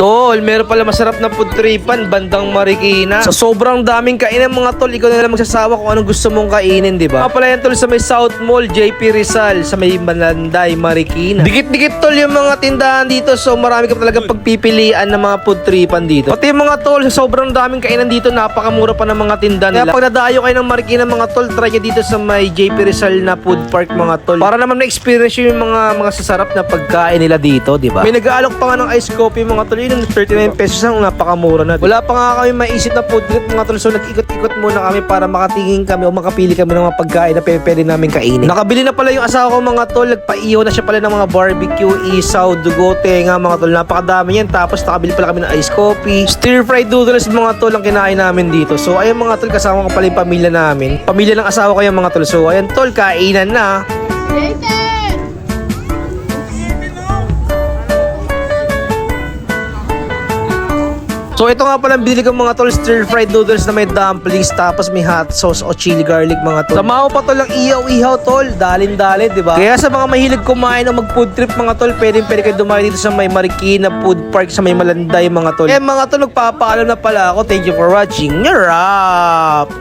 Tol, meron pala masarap na food tripan, bandang Marikina. Sa sobrang daming kainan mga tol, ikaw na lang magsasawa kung anong gusto mong kainin, di ba? Mga pala yan tol sa may South Mall, JP Rizal, sa may Mananday, Marikina. Dikit-dikit tol yung mga tindahan dito, so marami ka talagang pagpipilian ng mga food tripan dito. Pati yung mga tol, sa sobrang daming kainan dito, napakamura pa ng mga tindahan nila. Kaya pag nadayo kayo ng Marikina mga tol, try nyo dito sa may JP Rizal na food park mga tol. Para naman na-experience nyo yung mga mga sasarap na pagkain nila dito, di ba? May nag-aalok pa nga ng ice coffee mga tol, yung 39 pesos ang napakamura na. Wala pa nga kami maisip na food trip mga tol, so nag-ikot-ikot muna kami para makatingin kami o makapili kami ng mga pagkain na pwede, namin kainin. Nakabili na pala yung asawa ko mga tol, nagpaiho na siya pala ng mga barbecue, isaw, dugote nga mga tol, napakadami yan. Tapos nakabili pala kami ng ice coffee, stir fried noodles mga tol ang kinain namin dito. So ayan mga tol, kasama ko pala yung pamilya namin. Pamilya ng asawa ko yung mga tol. So ayan tol, kainan na. So ito nga pala ang binili ko mga tol, stir fried noodles na may dumplings tapos may hot sauce o chili garlic mga tol. Samaho pa tol lang ihaw-ihaw tol, dalin-dalin, di ba? Kaya sa mga mahilig kumain o mag-food trip mga tol, pwedeng pwede kayo dumayo dito sa may Marikina Food Park sa may Malanday mga tol. Eh mga tol, nagpapaalam na pala ako. Thank you for watching. Up!